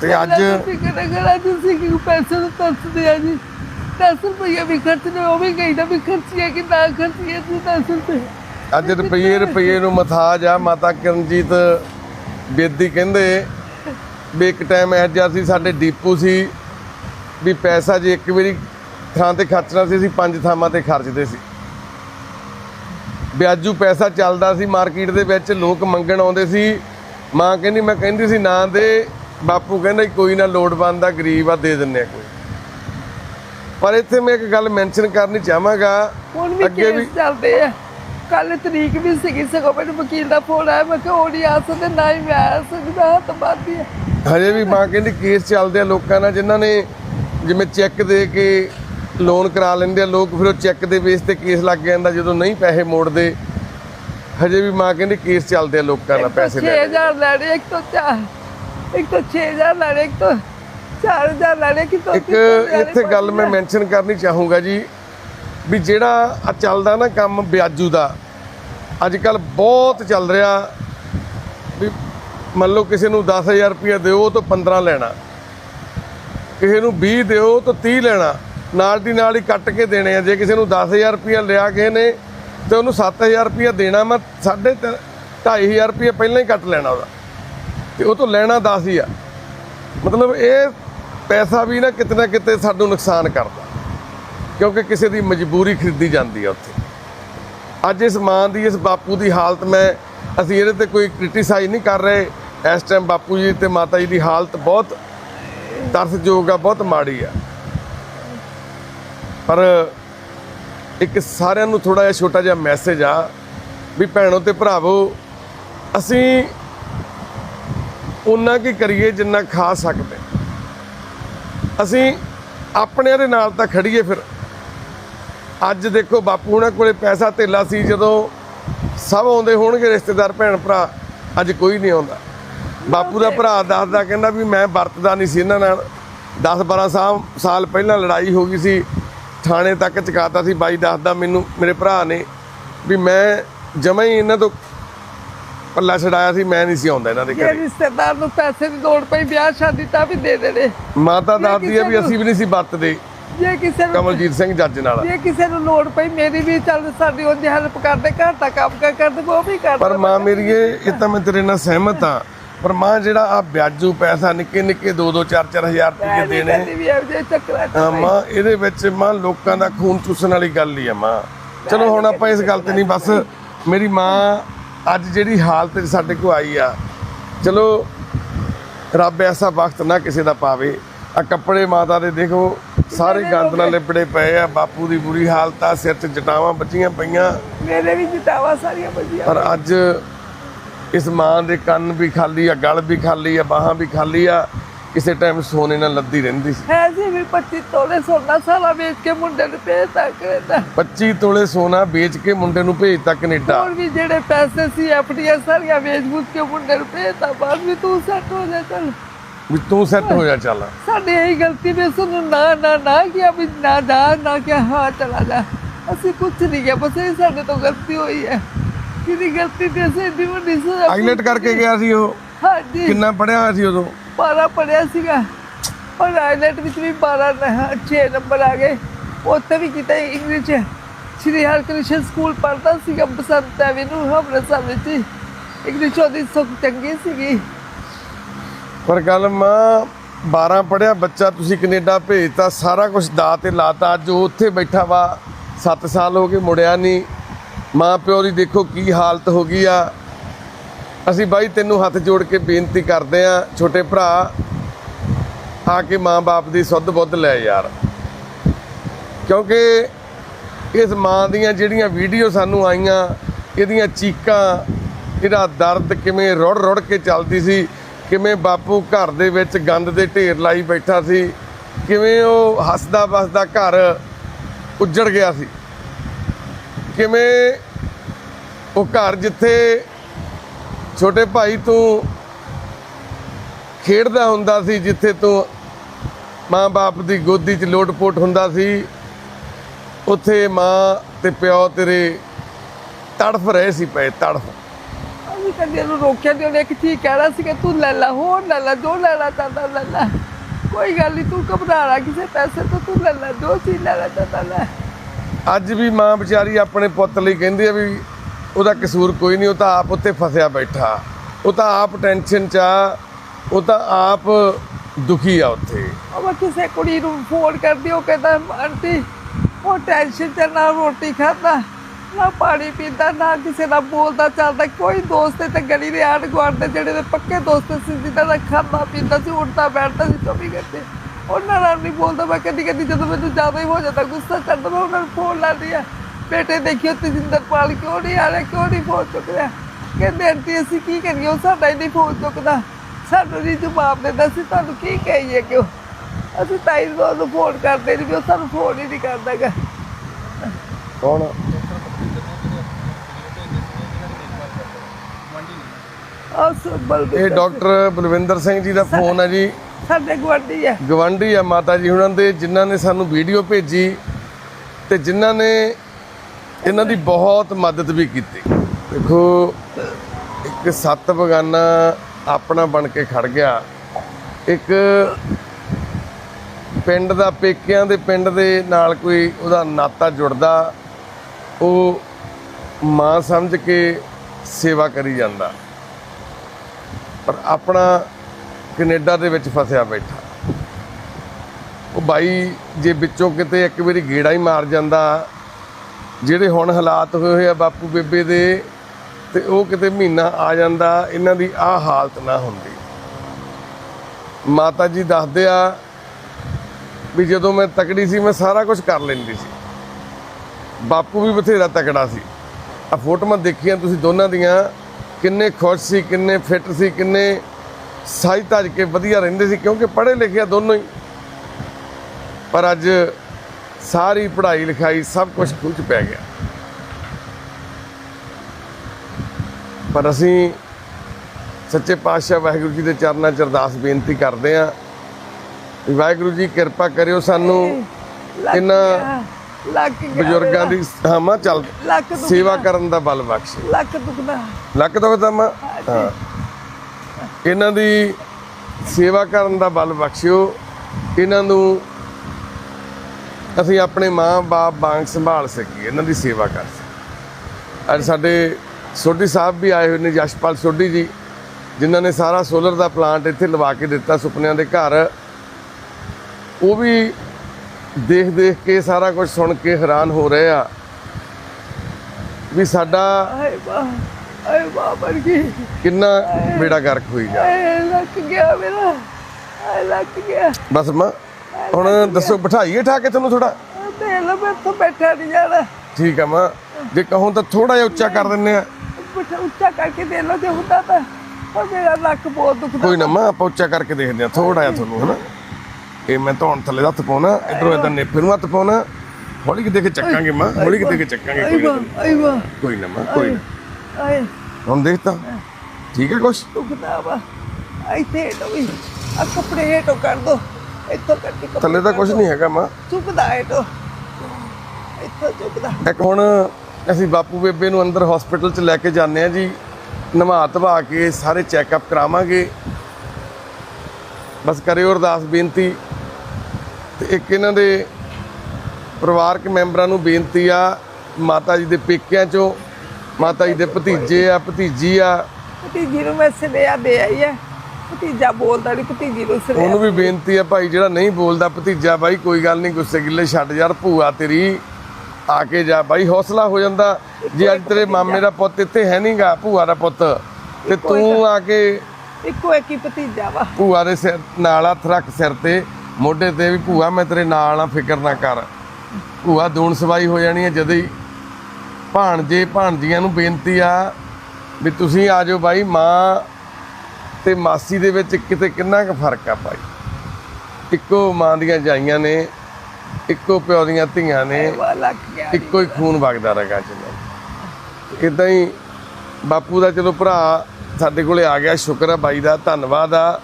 ਤੇ ਅੱਜ- ਕਿਹੜਾ ਕਰਾ ਤੁਸੀਂ ਕਿ ਪੈਸੇ ਨੂੰ ਤਰਸਦੇ ਆ ਜੀ। 10 ਰੁਪਏ ਵੀ ਖਰਚਣੇ ਉਹ ਵੀ ਕਹੀਦਾ ਵੀ ਖਰਚੀਏ ਕਿ ਨਾ ਖਰਚੀਏ ਤੂੰ 10 ਰੁਪਏ। ਅੱਜ ਰੁਪਈਏ ਰੁਪਈਏ ਨੂੰ ਮਥਾਜ ਆ ਮਾਤਾ ਕਿਰਨਜੀਤ ਬੇਦੀ ਕਹਿੰਦੇ ਵੀ ਇੱਕ ਟਾਈਮ ਇਹੋ ਜਿਹਾ ਸੀ ਸਾਡੇ ਡੀਪੂ ਸੀ ਵੀ ਪੈਸਾ ਜੇ ਇੱਕ ਵਾਰੀ ਥਾਂ ਤੇ ਖਰਚਣਾ ਸੀ ਅਸੀਂ ਪੰਜ ਥਾਵਾਂ ਤੇ ਖਰਚਦੇ ਸੀ। ਵਿਆਜੂ ਪੈਸਾ ਚੱਲਦਾ ਸੀ ਮਾਰਕੀਟ ਦੇ ਵਿੱਚ ਲੋਕ ਮੰਗਣ ਆਉਂਦੇ ਸੀ। ਮਾਂ ਕਹਿੰਦੀ ਮੈਂ ਕਹਿੰਦੀ ਸੀ ਨਾ ਦੇ ਬਾਪੂ ਕਹਿੰਦਾ ਕੋਈ ਨਾ ਲੋੜਵੰਦ ਆ ਗਰੀਬ ਆ ਦੇ ਦਿੰਨੇ ਆ ਕੋਈ। ਪਰ ਇੱਥੇ ਮੈਂ ਇੱਕ ਗੱਲ ਮੈਂਸ਼ਨ ਕਰਨੀ ਚਾਹਾਂਗਾ। ਅੱਗੇ ਵੀ ਚੱਲਦੇ ਆ। ਕੱਲ ਤਰੀਕ ਵੀ ਸੀਗੀ ਸਗੋਂ ਮੈਨੂੰ ਵਕੀਲ ਦਾ ਫੋਨ ਆਇਆ ਮੈਂ ਕਿਹਾ ਉਹ ਨਹੀਂ ਆ ਸਕਦੇ ਨਾ ਹੀ ਮੈਂ ਆ ਸਕਦਾ ਹੱਥ ਬਾਦੀ ਹਜੇ ਵੀ ਮਾਂ ਕਹਿੰਦੀ ਕੇਸ ਚੱਲਦੇ ਆ ਲੋਕਾਂ ਨਾਲ ਜਿਨ੍ਹਾਂ ਨੇ ਜਿਵੇਂ ਚੈੱਕ ਦੇ ਕੇ ਲੋਨ ਕਰਾ ਲੈਂਦੇ ਆ ਲੋਕ ਫਿਰ ਉਹ ਚੈੱਕ ਦੇ ਬੇਸ ਤੇ ਕੇਸ ਲੱਗ ਜਾਂਦਾ ਜਦੋਂ ਨਹੀਂ ਪੈਸੇ ਮੋੜਦੇ। ਹਜੇ ਵੀ ਮਾਂ ਕਹਿੰਦੀ ਕੇਸ ਚੱਲਦੇ ਆ ਲੋਕਾਂ ਨਾਲ ਪੈਸੇ ਲੈ ਕੇ। 6000 ਲੈਣੇ ਇੱਕ ਤੋਂ ਚਾਰ ਇੱਕ ਤੋਂ 6000 ਲੈਣੇ ਇੱਕ ਤੋਂ 4000 ਲੈਣੇ ਕਿ ਤੋਂ ਇੱਕ ਇੱਥੇ ਗੱਲ ਮੈਂ ਮੈਂਸ਼ਨ ਕਰਨੀ ਚਾਹੂੰਗਾ ਜੀ ਵੀ ਜਿਹੜਾ ਆ ਚੱਲਦਾ ਨਾ ਕੰਮ ਵਿਆਜੂ ਦਾ ਅੱਜ ਕੱਲ ਬਹੁਤ ਚੱਲ ਰਿਹਾ ਵੀ ਮੰਨ ਲਓ ਕਿਸੇ ਨੂੰ 10000 ਰੁਪਏ ਦਿਓ ਤਾਂ 15 ਲੈਣਾ, ਕਿਸੇ ਨੂੰ 20 ਦਿਓ ਤਾਂ 30 ਲੈਣਾ, ਨਾਲ ਦੀ ਨਾਲ ਹੀ ਕੱਟ ਕੇ ਦੇਣੇ ਆ। ਜੇ ਕਿਸੇ ਨੂੰ 10000 ਰੁਪਏ ਲਿਆ ਕਿਸੇ ਨੇ ਤੇ ਉਹਨੂੰ 7000 ਰੁਪਏ ਦੇਣਾ ਮੈਂ 2500 ਰੁਪਏ ਪਹਿਲਾਂ ਹੀ ਕੱਟ ਲੈਣਾ ਉਹਦਾ, ਤੇ ਉਹ ਤੋਂ ਲੈਣਾ 10 ਹੀ ਆ। ਮਤਲਬ ਇਹ ਪੈਸਾ ਵੀ ਨਾ ਕਿਤੇ ਨਾ ਕਿਤੇ ਸਾਨੂੰ ਨੁਕਸਾਨ ਕਰਦਾ। ਕਿਉਂਕਿ ਕਿਸੇ ਦੀ ਮਜਬੂਰੀ ਖਰੀਦੀ ਜਾਂਦੀ ਆ ਉੱਥੇ। ਅੱਜ ਇਸ ਮਾਂ ਦੀ, ਇਸ ਬਾਪੂ ਦੀ ਹਾਲਤ ਮੈਂ, ਅਸੀਂ ਇਹਦੇ ਤੇ ਕੋਈ ਕ੍ਰਿਟੀਸਾਈਜ਼ ਨਹੀਂ ਕਰ ਰਹੇ। ਇਸ ਟਾਈਮ ਬਾਪੂ ਜੀ ਤੇ ਮਾਤਾ ਜੀ ਦੀ ਹਾਲਤ ਬਹੁਤ ਤਰਸਯੋਗ ਆ, ਬਹੁਤ ਮਾੜੀ ਆ। ਪਰ ਇੱਕ ਸਾਰਿਆਂ ਨੂੰ ਥੋੜਾ ਜਿਹਾ ਛੋਟਾ ਜਿਹਾ ਮੈਸੇਜ ਆ ਵੀ ਭੈਣੋ ਤੇ ਭਰਾਵੋ, ਅਸੀਂ ਉਨਾ ਕੀ ਕਰੀਏ ਜਿੰਨਾ ਖਾ ਸਕਦੇ। ਅਸੀਂ ਆਪਣਿਆਂ ਦੇ ਨਾਲ ਤਾਂ ਖੜੀਏ ਫਿਰ। ਅੱਜ ਦੇਖੋ ਬਾਪੂ ਉਹਨਾਂ ਕੋਲੇ ਪੈਸਾ ਧੇਲਾ ਸੀ ਜਦੋਂ ਸਭ ਆਉਂਦੇ ਹੋਣਗੇ ਰਿਸ਼ਤੇਦਾਰ ਭੈਣ ਭਰਾ ਅੱਜ ਕੋਈ ਨਹੀਂ ਆਉਂਦਾ। ਬਾਪੂ ਦਾ ਭਰਾ ਦੱਸਦਾ ਕਹਿੰਦਾ ਵੀ ਮੈਂ ਵਰਤਦਾ ਨਹੀਂ ਸੀ ਇਹਨਾਂ ਨਾਲ। 10 12 ਸਾਲ ਸਾਲ ਪਹਿਲਾਂ ਲੜਾਈ ਹੋ ਗਈ ਸੀ ਥਾਣੇ ਤੱਕ ਚਕਾਤਾ ਸੀ। ਬਾਈ ਦੱਸਦਾ ਮੈਨੂੰ ਮੇਰੇ ਭਰਾ ਨੇ ਵੀ ਮੈਂ ਜਮਾ ਹੀ ਇਹਨਾਂ ਤੋਂ ਪੱਲਾ ਛਡਾਇਆ ਸੀ ਮੈਂ ਨਹੀਂ ਸੀ ਆਉਂਦਾ ਇਹਨਾਂ ਦੇ ਘਰੇ। ਰਿਸ਼ਤੇਦਾਰ ਨੂੰ ਪੈਸੇ ਦੀ ਲੋੜ ਪਈ ਵਿਆਹ ਸ਼ਾਦੀ ਤਾਂ ਵੀ ਦੇ ਦੇਣੇ। ਮਾਤਾ ਦੱਸਦੀ ਹੈ ਵੀ ਅਸੀਂ ਵੀ ਨਹੀਂ ਸੀ ਵਰਤਦੇ। ਜੇ ਕਿਸੇ ਨੂੰ ਕਮਲਜੀਤ ਸਿੰਘ ਜੱਜ ਨਾਲ। ਜੇ ਕਿਸੇ ਨੂੰ ਲੋੜ ਪਈ ਮੇਰੀ ਵੀ ਚੱਲ ਸਾਡੀ ਉਹਦੀ ਹੈਲਪ ਕਰਦੇ ਘਰ ਦਾ ਕੰਮ ਕਰ ਕਰਦੇ ਉਹ ਵੀ ਕਰਦੇ ਪਰ ਮਾਂ ਮੇਰੀਏ ਇਹ ਤਾਂ ਮੈਂ ਤੇਰੇ ਨਾਲ ਸਹਿਮਤ ਹਾਂ। ਪਰ ਮਾਂ ਜਿਹੜਾ ਆ ਵਿਆਜੂ ਪੈਸਾ ਨਿੱਕੇ ਨਿੱਕੇ 2 2 4 4 ਹਜ਼ਾਰ ਰੁਪਏ ਦੇਣੇ। ਮਾਂ ਇਹਦੇ ਵਿੱਚ ਮਾਂ ਲੋਕਾਂ ਦਾ ਖੂਨ ਚੂਸਣ ਵਾਲੀ ਗੱਲ ਹੀ ਆ ਮਾਂ। ਚਲੋ ਹੁਣ ਆਪਾਂ ਇਸ ਗੱਲ ਤੇ ਨਹੀਂ ਬਸ ਮੇਰੀ ਮਾਂ ਅੱਜ ਜਿਹੜੀ ਹਾਲਤ ਸਾਡੇ ਕੋਲ ਆਈ ਆ ਚਲੋ ਰੱਬ ਐਸਾ ਵਕਤ ਨਾ ਕਿਸੇ ਦਾ ਪਾਵੇ। ਆ ਕੱਪੜੇ ਮਾਤਾ ਦੇ ਦੇਖੋ ਸਾਰੇ ਗੰਦ ਨਾਲ ਲਿਪੜੇ ਪਏ ਆ ਬਾਪੂ ਦੀ ਬੁਰੀ ਹਾਲਤ ਆ ਸਿਰ 'ਚ ਜਟਾਵਾਂ ਬੱਚੀਆਂ ਪਈਆਂ। ਮੇਰੇ ਵੀ ਜਿਤਾਵਾ ਸਾਰੀਆਂ ਬੱਜੀਆਂ ਪਰ ਅੱਜ ਇਸ ਮਾਂ ਦੇ ਕੰਨ ਵੀ ਖਾਲੀ ਆ ਗਲ ਵੀ ਖਾਲੀ ਆ ਬਾਹਾਂ ਵੀ ਖਾਲੀ ਆ ਕਿਸੇ ਟਾਈਮ ਸੋਨੇ ਨਾਲ ਲੱਦੀ ਰਹਿੰਦੀ ਸੀ। ਹੈ ਜੀ ਵੀ 25 ਤੋਲੇ ਸੋਨਾ ਸਾਰਾ ਵੇਚ ਕੇ ਮੁੰਡੇ ਨੂੰ ਭੇਜਤਾ ਕਰਦਾ 25 ਤੋਲੇ ਸੋਨਾ ਵੇਚ ਕੇ ਮੁੰਡੇ ਨੂੰ ਭੇਜਤਾ ਕੈਨੇਡਾ। ਹੋਰ ਵੀ ਜਿਹੜੇ ਪੈਸੇ ਸੀ ਆਪਣੀਆਂ ਸਾਰੀਆਂ ਵੇਚ ਬੁੱਝ ਕੇ ਮੁੰਡੇ ਨੂੰ ਭੇਜਤਾ ਬਾਅਦ ਵੀ ਤੂੰ ਸੈੱਟ ਹੋ ਜਾ ਚੱਲ। ਵੀ ਤੂੰ ਸੈੱਟ ਹੋ ਜਾ ਚੱਲ। ਸਾਡੀ ਇਹੀ ਗਲਤੀ ਵੀ ਸਾਨੂੰ ਨਾ ਨਾ ਨਾ ਕਿ ਵੀ ਨਾ ਜਾ ਨਾ ਕਿ ਹਾਂ ਚਲਾ ਜਾ। ਅਸੀਂ ਕੁਝ ਨਹੀਂ ਕਿਹਾ ਬਸ ਇਹ ਸਾਡੇ ਤੋਂ ਗਲਤੀ ਹੋਈ ਹੈ। ਕਿਹਦੀ ਗਲਤੀ ਤੇ ਅਸੀਂ ਇੰਨੀ ਵੱਡੀ ਸਜ਼ਾ ਆਈਲੈਟ ਕਰਕੇ ਗਿਆ ਸੀ ਉਹ। ਹਾਂਜੀ। ਕਿੰਨਾ ਪੜਿਆ ਹੋਇਆ ਸੀ ਉਦੋਂ? ਪਾਰਾ ਪੜਿਆ ਸੀਗਾ। ਔਰ ਆਈਲੈਂਡ ਵਿੱਚ ਵੀ 12 6 ਨੰਬਰ ਆ ਗਏ। ਉੱਥੇ ਵੀ ਕੀਤਾ ਇੰਗਲਿਸ਼। ਸ਼੍ਰੀ ਹਰਕ੍ਰਿਸ਼ਨ ਸਕੂਲ ਪੜ੍ਹਦਾ ਸੀਗਾ ਬਸੰਤ ਐਵਨਿਊ ਅੰਮ੍ਰਿਤਸਰ ਵਿੱਚ। ਹੀ। ਇੰਗਲਿਸ਼ ਉਹਦੀ ਸੁੱਖ ਚੰਗੀ ਸੀਗੀ। ਪਰ ਗੱਲ ਮਾਂ 12 ਪੜਿਆ ਬੱਚਾ ਤੁਸੀਂ ਕੈਨੇਡਾ ਭੇਜਤਾ ਸਾਰਾ ਕੁਝ ਦਾ ਤੇ ਲਾਤਾ ਅੱਜ ਉਹ ਉੱਥੇ ਬੈਠਾ ਵਾ 7 ਸਾਲ ਹੋ ਗਏ ਮੁੜਿਆ ਨਹੀਂ ਮਾਂ ਪਿਓ ਦੀ ਦੇਖੋ ਕੀ ਹਾਲਤ ਹੋ ਗਈ ਆ। ਅਸੀਂ ਬਾਈ ਤੈਨੂੰ ਹੱਥ ਜੋੜ ਕੇ ਬੇਨਤੀ ਕਰਦੇ ਆ, ਛੋਟੇ ਭਰਾ, ਆ ਕੇ ਮਾਂ-ਬਾਪ ਦੀ ਸੁੱਧ ਬੁੱਧ ਲੈ ਯਾਰ। ਕਿਉਂਕਿ ਇਸ ਮਾਂ ਦੀਆਂ ਜਿਹੜੀਆਂ ਵੀਡੀਓ ਸਾਨੂੰ ਆਈਆਂ, ਇਹਦੀਆਂ ਚੀਕਾਂ, ਇਹਦਾ ਦਰਦ ਕਿਵੇਂ ਰੁੜ ਰੁੜ ਕੇ ਚੱਲਦੀ ਸੀ ਕਿਵੇਂ ਬਾਪੂ ਘਰ ਦੇ ਵਿੱਚ ਗੰਦ ਦੇ ਢੇਰ ਲਾਈ ਬੈਠਾ ਸੀ, ਕਿਵੇਂ ਉਹ ਹੱਸਦਾ ਵਸਦਾ ਘਰ ਉੱਜੜ ਗਿਆ ਸੀ। ਕਿਵੇਂ ਉਹ ਘਰ ਜਿੱਥੇ ਛੋਟੇ ਭਾਈ ਤੂੰ ਖੇਡਦਾ ਹੁੰਦਾ ਸੀ, ਜਿੱਥੇ ਤੂੰ ਮਾਂ-ਬਾਪ ਦੀ ਗੋਦੀ 'ਚ ਲੋਟ-ਪੋਟ ਹੁੰਦਾ ਸੀ, ਉੱਥੇ ਮਾਂ ਤੇ ਪਿਓ ਤੇਰੇ ਤੜਫ ਰਹੇ ਸੀ ਪਏ, ਤੜਫ। ਅਸੀਂ ਕਦੇ ਨੂੰ ਰੋਕਿਆ ਨਹੀਂ ਉਹਨੇ ਚੀਜ਼ ਕਹਿਣਾ ਸੀ ਕਿ ਤੂੰ ਲੈ ਲੈ ਹੋਰ ਲੈ ਲੈ ਜੋ ਲੈਣਾ ਚਾਹੁੰਦਾ ਲੈ ਲੈ। ਕੋਈ ਗੱਲ ਨਹੀਂ ਤੂੰ ਘਬਰਾਣਾ ਕਿਸੇ ਪੈਸੇ ਤੋਂ ਤੂੰ ਲੈ ਲੈ ਜੋ ਚੀਜ਼ ਲੈਣਾ ਚਾਹੁੰਦਾ ਲੈ। ਅੱਜ ਵੀ ਮਾਂ ਵਿਚਾਰੀ ਆਪਣੇ ਪੁੱਤ ਲਈ ਕਹਿੰਦੀ ਆ ਵੀ ਉਹਦਾ ਕਸੂਰ ਕੋਈ ਨਹੀਂ ਉਹ ਤਾਂ ਆਪ ਉੱਥੇ ਫਸਿਆ ਬੈਠਾ। ਉਹ ਤਾਂ ਆਪ ਟੈਨਸ਼ਨ 'ਚ ਆ ਉਹ ਤਾਂ ਆਪ ਦੁਖੀ ਆ ਉੱਥੇ। ਉਹ ਕਿਸੇ ਕੁੜੀ ਨੂੰ ਫੋਨ ਕਰਦੀ ਉਹ ਕਹਿੰਦਾ ਆਂਟੀ ਉਹ ਟੈਨਸ਼ਨ ਚ ਨਾ ਰੋਟੀ ਖਾਂਦਾ ਨਾ ਪਾਣੀ ਪੀਂਦਾ, ਨਾ ਕਿਸੇ ਨਾਲ ਬੋਲਦਾ, ਚੱਲਦਾ। ਕੋਈ ਦੋਸਤ ਤੇ ਗਲੀ ਦੇ ਆੜ ਗੁਆਂਢ ਦੇ ਜਿਹੜੇ ਦੇ ਪੱਕੇ ਦੋਸਤ ਸੀ ਜਿਹਨਾਂ ਦਾ ਖਾਂਦਾ ਪੀਂਦਾ ਸੀ, ਉੱਠਦਾ, ਬੈਠਦਾ ਸੀ 24 ਘੰਟੇ, ਉਹਨਾਂ ਨਾਲ ਨਹੀਂ ਬੋਲਦਾ। ਮੈਂ ਕਦੀ ਕਦੀ ਜਦੋਂ ਮੈਨੂੰ ਜ਼ਿਆਦਾ ਹੀ ਹੋ ਜਾਂਦਾ ਗੁੱਸਾ ਚੜਦਾ ਮੈਂ ਉਹਨਾਂ ਨੂੰ ਫੋਨ ਲਾਉਂਦੀ ਆ ਬੇਟੇ, ਦੇਖਿਓ ਤੇਜਿੰਦਰਪਾਲ ਕਿਉਂ ਨਹੀਂ ਆ ਰਿਹਾ, ਕਿਉਂ ਨਹੀਂ ਫੋਨ ਚੁੱਕ ਰਿਹਾ? ਕਹਿੰਦੇ, ਆਂਟੀ, ਅਸੀਂ ਕੀ ਕਰੀਏ? ਉਹ ਸਾਡਾ ਹੀ ਨਹੀਂ ਫੋਨ ਚੁੱਕਦਾ। ਸਾਨੂੰ ਨਹੀਂ ਜਵਾਬ ਦਿੰਦਾ। ਸੀ ਤੁਹਾਨੂੰ ਕੀ ਕਹੀਏ ਕਿਉਂ? ਅਸੀਂ ਤਾਂ ਹੀ ਉਹਨੂੰ ਫੋਨ ਕਰਦੇ ਨਹੀਂ ਵੀ ਉਹ ਸਾਨੂੰ ਫੋਨ ਹੀ ਨਹੀਂ ਕਰਦਾਗਾ। ਕੌਣ ਅਸ ਬਲਬੀਰ ਇਹ ਡਾਕਟਰ ਬਲਵਿੰਦਰ ਸਿੰਘ ਜੀ ਦਾ ਫੋਨ ਹੈ ਜੀ। ਸਾਡੇ ਗੁਆਂਢੀ ਆ ਗਵੰਡੀ ਆ ਮਾਤਾ ਜੀ ਹੁਣਾਂ ਦੇ ਜਿਨ੍ਹਾਂ ਨੇ ਸਾਨੂੰ ਵੀਡੀਓ ਭੇਜੀ ਤੇ ਜਿਨ੍ਹਾਂ ਨੇ ਇਹਨਾਂ ਦੀ ਬਹੁਤ ਮਦਦ ਵੀ ਕੀਤੀ। ਦੇਖੋ ਇੱਕ ਸੱਤ ਬਗਾਨਾ ਆਪਣਾ ਬਣ ਕੇ ਖੜ ਗਿਆ। ਇੱਕ ਪਿੰਡ ਦਾ ਪੇਕਿਆਂ ਦੇ ਪਿੰਡ ਦੇ ਨਾਲ ਕੋਈ ਉਹਦਾ ਨਾਤਾ ਜੁੜਦਾ ਉਹ ਮਾਂ ਸਮਝ ਕੇ ਸੇਵਾ ਕਰੀ ਜਾਂਦਾ। ਪਰ ਆਪਣਾ ਕੈਨੇਡਾ ਦੇ ਵਿੱਚ ਫਸਿਆ ਬੈਠਾ। ਉਹ ਬਾਈ ਜੇ ਵਿੱਚੋਂ ਕਿਤੇ ਇੱਕ ਵਾਰੀ ਗੇੜਾ ਹੀ ਮਾਰ ਜਾਂਦਾ, ਜਿਹੜੇ ਹੁਣ ਹਾਲਾਤ ਹੋਏ ਹੋਏ ਆ ਬਾਪੂ ਬੇਬੇ ਦੇ, ਤੇ ਉਹ ਕਿਤੇ ਮਹੀਨਾ ਆ ਜਾਂਦਾ, ਇਹਨਾਂ ਦੀ ਆਹ ਹਾਲਤ ਨਾ ਹੁੰਦੀ। ਮਾਤਾ ਜੀ ਦੱਸਦੇ ਆ ਵੀ ਜਦੋਂ ਮੈਂ ਤਕੜੀ ਸੀ, ਮੈਂ ਸਾਰਾ ਕੁਝ ਕਰ ਲੈਂਦੀ ਸੀ। ਬਾਪੂ ਵੀ ਬਥੇਰਾ ਤਕੜਾ ਸੀ। ਆ ਫੋਟੋਆਂ ਦੇਖੀਆਂ ਤੁਸੀਂ ਦੋਨਾਂ ਦੀਆਂ ਕਿੰਨੇ ਖੁਸ਼ ਸੀ ਕਿੰਨੇ ਫਿੱਟ ਸੀ ਕਿੰਨੇ ਸਾਈ ਧੱਜ ਕੇ ਵਧੀਆ ਰਹਿੰਦੇ ਸੀ ਕਿਉਂਕਿ ਪੜ੍ਹੇ ਲਿਖਿਆ ਦੋਨੋਂ ਹੀ। ਪਰ ਅੱਜ ਸਾਰੀ ਪੜ੍ਹਾਈ ਲਿਖਾਈ ਸਭ ਕੁਝ ਖੂਚ ਪੈ ਗਿਆ। ਪਰ ਅਸੀਂ ਸੱਚੇ ਪਾਤਸ਼ਾਹ ਵਾਹਿਗੁਰੂ ਜੀ ਦੇ ਚਰਨਾਂ 'ਚ ਅਰਦਾਸ ਬੇਨਤੀ ਕਰਦੇ ਆਂ ਵਾਹਿਗੁਰੂ ਜੀ ਕਿਰਪਾ ਕਰਿਓ ਸਾਨੂੰ ਇਹਨਾਂ ਬਜ਼ੁਰਗਾਂ ਦੀ ਹਾਮਾ ਚੱਲ ਲੱਕ ਸੇਵਾ ਕਰਨ ਦਾ ਬਲ ਬਖਸ਼। ਲੱਕ ਦੁਖਦਾ ਲੱਕ ਦੁਖਦਾ ਮਾਂ ਇਹਨਾਂ ਦੀ ਸੇਵਾ ਕਰਨ ਦਾ ਬਲ ਬਖਸ਼ਿਓ। ਇਹਨਾਂ ਨੂੰ ਅਸੀਂ ਆਪਣੇ ਮਾਂ-ਬਾਪ ਵਾਂਗ ਸੰਭਾਲ ਸਕੀਏ। ਇਹਨਾਂ ਦੀ ਸੇਵਾ ਕਰ ਸਕੀਏ। ਅੱਜ ਸਾਡੇ ਸੋਢੀ ਸਾਹਿਬ ਵੀ ਆਏ ਹੋਏ ਨੇ ਯਸ਼ਪਾਲ ਸੋਢੀ ਜੀ ਜਿਨ੍ਹਾਂ ਨੇ ਸਾਰਾ ਸੋਲਰ ਦਾ ਪਲਾਂਟ ਇੱਥੇ ਲਵਾ ਕੇ ਦਿੱਤਾ ਸੁਪਨਿਆਂ ਦੇ ਘਰ। ਉਹ ਵੀ ਦੇਖ ਦੇਖ ਕੇ ਸਾਰਾ ਕੁਝ ਸੁਣ ਕੇ ਹੈਰਾਨ ਹੋ ਰਹੇ ਆ ਵੀ ਸਾਡਾ ਆਏ ਵਾਹ ਆਏ ਵਾਹ ਮਰ ਗਈ। ਕਿੰਨਾ ਬੇੜਾ ਗਰਕ ਹੋਈ ਜਾ। ਲੱਗ ਗਿਆ ਮੇਰਾ ਆਏ ਲੱਗ ਗਿਆ। ਬਸ ਮਾਂ ਹੁਣ ਦੱਸੋ ਬਿਠਾਈਏ ਠਾ ਕੇ ਤੁਹਾਨੂੰ ਥੋੜਾ ਦੇ ਲੋ ਮੈਂ ਤੋਂ ਬੈਠਾ ਨਹੀਂ ਜਾਣਾ। ਠੀਕ ਆ ਮਾਂ ਜੇ ਕਹੋ ਤਾਂ ਥੋੜਾ ਜਿਹਾ ਉੱਚਾ ਕਰ ਦਿੰਨੇ ਆ। ਉੱਚਾ ਕਰਕੇ ਦੇ ਲੋ ਜੇ ਹੁੰਦਾ ਤਾਂ। ਪਰ ਮੇਰਾ ਲੱਕ ਬਹੁਤ ਦੁਖਦਾ ਕੋਈ ਨਾ ਮਾਂ ਆਪਾਂ ਉੱਚਾ ਕਰਕੇ ਦੇਖਦੇ ਆ ਥੋੜਾ ਜਿਹਾ ਤੁਹਾਨੂੰ ਹਨਾ? ਇਹ ਮੈਂ ਧੌਣ ਥੱਲੇ ਦਾ ਹੱਥ ਪਾਉਣਾ ਇਧਰੋਂ ਇਦਾਂ ਨੇਫੇ ਨੂੰ ਹੱਥ ਪਾਉਣਾ। ਹੌਲੀ ਕਿਤੇ ਕੇ ਚੱਕਾਂਗੇ ਮਾਂ ਹੌਲੀ ਕਿਤੇ ਕੇ ਚੱਕਾਂਗੇ ਕੋਈ ਨਾ ਵਾਹ ਕੋਈ ਨਾ। ਮਾਂ ਕੋਈ ਨਾ। ਆਏ ਹੁਣ ਦੇਖ ਤਾਂ। ਠੀਕ ਹੈ ਕੁਛ? ਦੁਖਦਾ ਵਾ। ਇੱਥੇ ਵੀ ਆ ਕੱਪੜੇ ਹੇਠੋਂ ਕਰ ਦੋ। ਇੱਥੋਂ ਕੱਢ ਕੇ ਕੱਪੜੇ ਥੱਲੇ ਤਾਂ ਕੁਛ। ਨਹੀਂ ਹੈਗਾ ਮਾਂ। ਚੁੱਕਦਾ ਹੇਠੋਂ। ਇੱਥੋਂ ਚੁੱਕਦਾ ਇੱਕ ਹੁਣ ਅਸੀਂ ਬਾਪੂ ਬੇਬੇ ਨੂੰ ਅੰਦਰ ਹਸਪੀਟਲ 'ਚ ਲੈ ਕੇ ਜਾਂਦੇ ਆ ਜੀ। ਨਵਾ ਧਵਾ ਕੇ ਸਾਰੇ ਚੈੱਕਅਪ ਕਰਾਵਾਂਗੇ। ਬਸ ਕਰਿਓ ਅਰਦਾਸ ਬੇਨਤੀ। ਤੇ ਇੱਕ ਇਹਨਾਂ ਦੇ ਪਰਿਵਾਰਕ ਮੈਂਬਰਾਂ ਨੂੰ ਬੇਨਤੀ ਆ ਮਾਤਾ ਜੀ ਦੇ ਪੇਕਿਆਂ ਚੋਂ ਮਾਤਾ ਜੀ ਦੇ ਭਤੀਜੇ ਆ ਭਤੀਜੀ ਆ। ਭਤੀਜੀ ਨੂੰ ਮੈਂ ਸਨੇਹਾ ਦੇ ਆਈ ਹੈ ਭਤੀਜਾ ਬੋਲਦਾ ਨਹੀਂ ਭਤੀਜੀ ਨੂੰ ਸਨੇਹਾ ਉਹਨੂੰ ਵੀ ਬੇਨਤੀ ਆ ਭਾਈ ਜਿਹੜਾ ਨਹੀਂ ਬੋਲਦਾ ਭਤੀਜਾ ਬਾਈ ਕੋਈ ਗੱਲ ਨਹੀਂ ਗੁੱਸੇ ਗਿੱਲੇ ਛੱਡ ਯਾਰ ਭੂਆ ਤੇਰੀ ਆ ਕੇ ਜਾ। ਬਾਈ ਹੌਸਲਾ ਹੋ ਜਾਂਦਾ। ਜੇ ਅੱਜ ਤੇਰੇ ਮਾਮੇ ਦਾ ਪੁੱਤ ਇੱਥੇ ਹੈ ਨਹੀਂਗਾ ਭੂਆ ਦਾ ਪੁੱਤ ਤੇ ਤੂੰ ਆ ਕੇ ਇੱਕੋ ਇੱਕ ਹੀ ਭਤੀਜਾ ਵਾ। ਭੂਆ ਦੇ ਸਿਰ ਨਾਲ ਹੱਥ ਰੱਖ ਸਿਰ ਤੇ ਮੋਢੇ ਤੇ ਵੀ ਭੂਆ ਮੈਂ ਤੇਰੇ ਨਾਲ ਆ ਫਿਕਰ ਨਾ ਕਰ। ਭੂਆ ਦੂਣ ਸਵਾਈ ਹੋ ਜਾਣੀ ਹੈ ਜਦੇ। ਹੀ ਭਾਣਜੇ ਭਾਣਜੀਆਂ ਨੂੰ ਬੇਨਤੀ ਆ ਵੀ ਤੁਸੀਂ ਆ ਜਾਓ ਬਾਈ ਮਾਂ ਤੇ ਮਾਸੀ ਦੇ ਵਿੱਚ ਕਿਤੇ ਕਿੰਨਾ ਕੁ ਫ਼ਰਕ ਆ ਭਾਈ ਇੱਕੋ ਮਾਂ ਦੀਆਂ ਜਾਈਆਂ ਨੇ ਇੱਕੋ ਪਿਓ ਦੀਆਂ ਧੀਆਂ ਨੇ ਇੱਕੋ ਹੀ ਖੂਨ ਵਗਦਾ ਰਗਾ ਚ ਇਦਾਂ ਹੀ ਬਾਪੂ ਦਾ ਚਲੋ ਭਰਾ ਸਾਡੇ ਕੋਲੇ ਆ ਗਿਆ ਸ਼ੁਕਰ ਹੈ ਬਾਈ ਦਾ ਧੰਨਵਾਦ ਆ।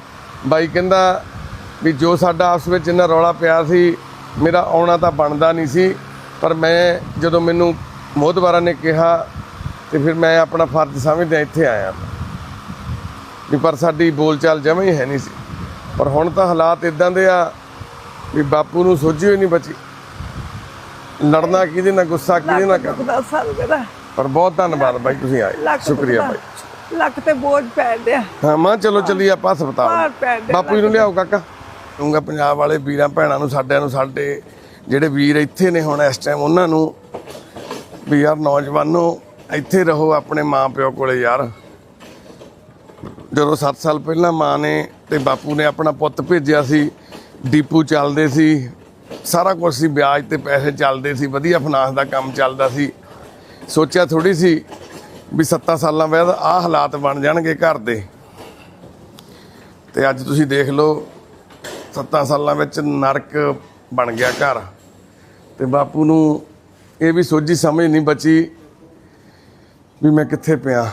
ਬਾਈ ਕਹਿੰਦਾ ਵੀ ਜੋ ਸਾਡਾ ਆਪਸ ਵਿੱਚ ਇੰਨਾ ਰੌਲਾ ਪਿਆ ਸੀ ਮੇਰਾ ਆਉਣਾ ਤਾਂ ਬਣਦਾ ਨਹੀਂ ਸੀ ਪਰ ਮੈਂ ਜਦੋਂ ਮੈਨੂੰ ਮੋਹਦਵਾਰਾ ਨੇ ਕਿਹਾ ਤੇ ਫਿਰ ਮੈਂ ਆਪਣਾ ਫਰਜ਼ ਸਮਝਦਿਆਂ ਇੱਥੇ ਆਇਆ। ਵੀ ਪਰ ਸਾਡੀ ਬੋਲਚਾਲ ਜਮਾਂ ਹੀ ਹੈ ਨਹੀਂ ਸੀ। ਪਰ ਹੁਣ ਤਾਂ ਹਾਲਾਤ ਇਦਾਂ ਦੇ ਆ ਵੀ ਬਾਪੂ ਨੂੰ ਸੋਝੀ ਹੋਈ ਨਹੀਂ ਬਚੀ। ਲੜਨਾ ਕਿਹਦੇ ਨਾਲ ਗੁੱਸਾ ਕਿਹਦੇ ਨਾਲ ਮੇਰਾ ਪਰ ਬਹੁਤ ਧੰਨਵਾਦ ਬਾਈ ਤੁਸੀਂ ਆਏ। ਸ਼ੁਕਰੀਆ। ਬਾਈ। ਲੱਕ ਤੇ ਬੋਝ ਪੈਣ ਡਿਆ। ਹਾਂ ਮਾਂ ਚਲੋ ਚੱਲੀਏ ਆਪਾਂ ਹਸਪਤਾਲ। ਬਾਪੂ ਜੀ ਨੂੰ ਲਿਆਓ ਕਾਕਾ। ਕਹੂੰਗਾ ਪੰਜਾਬ ਵਾਲੇ ਵੀਰਾਂ ਭੈਣਾਂ ਨੂੰ ਸਾਡਿਆਂ ਨੂੰ ਸਾਡੇ ਜਿਹੜੇ ਵੀਰ ਇੱਥੇ ਨੇ ਹੁਣ ਇਸ ਟਾਈਮ ਉਹਨਾਂ ਨੂੰ ਵੀ ਯਾਰ ਨੌਜਵਾਨੋ ਇੱਥੇ ਰਹੋ ਆਪਣੇ ਮਾਂ ਪਿਓ ਕੋਲੇ ਯਾਰ। ਜਦੋਂ 7 ਸਾਲ ਪਹਿਲਾਂ ਮਾਂ ਨੇ ਤੇ ਬਾਪੂ ਨੇ ਆਪਣਾ ਪੁੱਤ ਭੇਜਿਆ ਸੀ ਡੀਪੂ ਚੱਲਦੇ ਸੀ ਸਾਰਾ ਕੁਝ ਸੀ ਵਿਆਜ ਤੇ ਪੈਸੇ ਚੱਲਦੇ ਸੀ ਵਧੀਆ ਫਾਈਨਾਂਸ ਦਾ ਕੰਮ ਚੱਲਦਾ ਸੀ। ਸੋਚਿਆ ਥੋੜੀ ਸੀ ਵੀ 7 ਸਾਲਾਂ ਬਾਅਦ ਆਹ ਹਾਲਾਤ ਬਣ ਜਾਣਗੇ ਘਰ ਦੇ। ਤੇ ਅੱਜ ਤੁਸੀਂ ਦੇਖ ਲਓ 7 ਸਾਲਾਂ ਵਿੱਚ ਨਰਕ ਬਣ ਗਿਆ ਘਰ। ਤੇ ਬਾਪੂ ਨੂੰ ਇਹ ਵੀ ਸੋਝੀ ਸਮਝ ਨਹੀਂ ਬਚੀ ਵੀ ਮੈਂ ਕਿੱਥੇ ਪਿਆ।